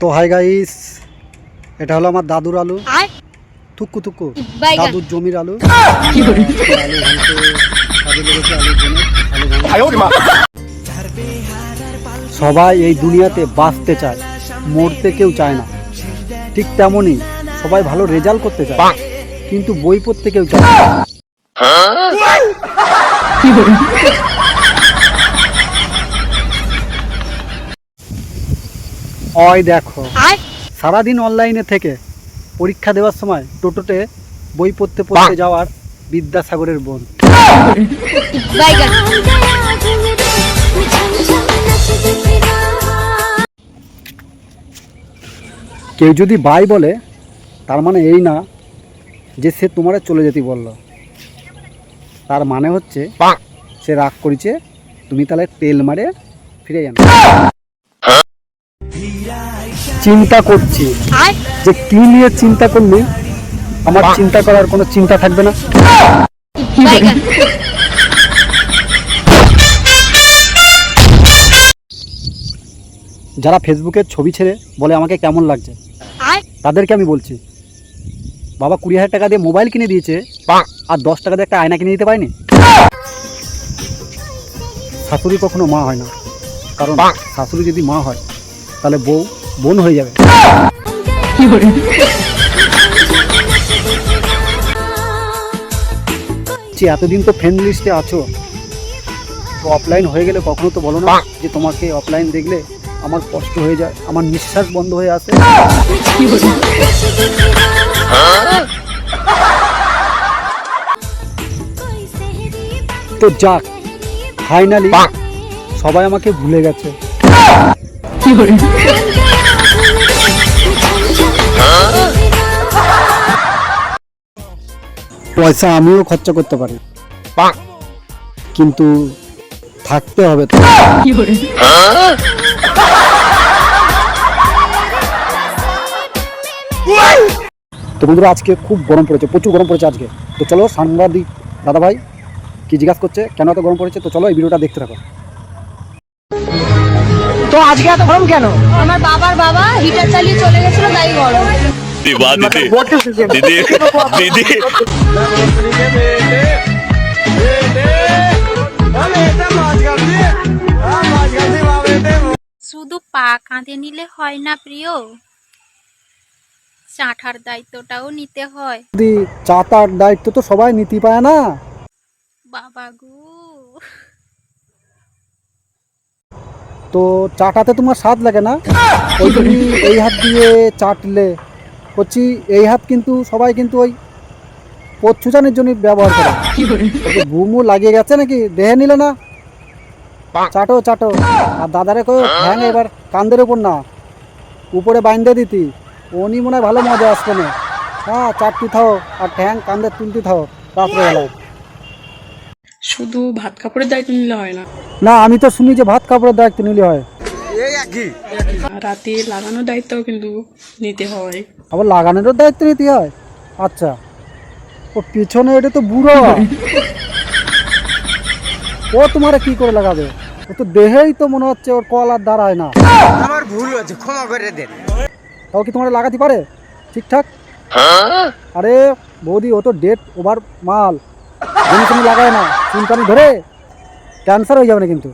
তো hi guys এটা হলো আমার দাদুর আলু। থুকু থুকু। দাদুর জমির আলু। সবাই এই দুনিয়াতে বাঁচতে চায় মরতে কেউ চায় না। ঠিক তেমনই সবাই ভালো রেজাল্ট করতে চায় কিন্তু বই পড়তে কেউ চায় না। ওই দেখো। সারাদিন অনলাইনে থেকে পরীক্ষা দেওয়ার সময় টোটোতে বই পড়তে পড়তে যাওয়ার বিদ্যাসাগরের বোন। কেউ যদি বাই বলে তার মানে এই না যে সে তোমারে চলে যেতে বলল। তার মানে হচ্ছে সে রাগ করেছে তুমি তাহলে তেল মারে ফিরে যান চিন্তা করছি। যে কি নিয়ে চিন্তা করলে? আমার চিন্তা করার কোনো চিন্তা থাকবে না। যারা ফেসবুকে ছবি ছেড়ে বলে আমাকে কেমন লাগছে তাদেরকে আমি বলছি বাবা কুড়ি হাজার টাকা দিয়ে মোবাইল কিনে দিয়েছে আর দশ টাকা দিয়ে একটা আয়না কিনে দিতে পারিনি? শাশুড়ি কখনো মা হয় না। কারণ শাশুড়ি যদি মা হয় তাহলে বউ বোন হয়ে যাবে। এতদিন তো ফ্রেন্ড লিস্টে আছো, তো অফলাইন হয়ে গেলে কখনো তো বলো না যে তোমাকে অফলাইন দেখলে আমার কষ্ট হয়ে যায়, আমার নিঃশ্বাস বন্ধ হয়ে আসে। তো যাক ফাইনালি সবাই আমাকে ভুলে গেছে। পয়সা আমিও খরচা করতে পারি। কিন্তু থাকতে হবে তো। তো বন্ধুরা আজকে খুব গরম পড়েছে প্রচুর গরম পড়েছে আজকে। তো চলো সাংবাদিক দাদা ভাই কি জিজ্ঞাসা করছে কেন এত গরম পড়েছে? তো চলো এই ভিডিওটা দেখতে থাকো। তো আজকে এত গরম কেন? আমার বাবার বাবা হিটার চালিয়ে চলে গেছিল তাই গরম। दीदी বা दीदी দিদি। দিদি শুধু পা কাঁধে নিলে হয় না প্রিয়। চাঁটার দায়িত্বটাও নিতে হয়। দিদি চাঁটার দায়িত্ব তো সবাই নিতে পায় না। বাবা গো। তো চাটাতে তোমার স্বাদ লাগে না? ওই তুমি এই হাত দিয়ে চাটলে। হচ্ছি এই হাত কিন্তু সবাই কিন্তু ওই পচ্ছুচানের জন্য ব্যবহার করে। বুমু লাগিয়ে গেছে নাকি? দেহে নিলে না? চাটো চাটো। আর দাদারে কো ঠ্যাং এবার কান্দের উপর না উপরে বাইন্দে দিতি। উনি মনে হয় ভালো মজা আসবে না। হ্যাঁ চাটতি থাও। আর ঠ্যাং কান্দে তুলতি থাও রাত্রেবেলায়। শুধু ভাত কাপড়ের দায়িত্ব নিলে হয় না। না আমি তো শুনি যে ভাত কাপড়ের দায়িত্ব নিলে হয়। রাতে লাগানোর দায়িত্ব কিন্তু নিতে হয়। আবার লাগানোরও দায়িত্ব নিতে হয়। আচ্ছা। ও পিছনে এটা তো বুড়ো। ও তোমারে কি করে লাগাবে? ও তো দেহেই তো মনে হচ্ছে ওর কল আর দাঁড়ায় না। আমার ভুল হয়েছে ক্ষমা করে দেন। তাও কি তোমার লাগাতে পারে? ঠিকঠাক? আরে বৌদি ও তো ডেট ওভার মাল। তুমি তুমি লাগায় না। চুনকানি ধরে। ক্যান্সার হয়ে যাবে না কিন্তু।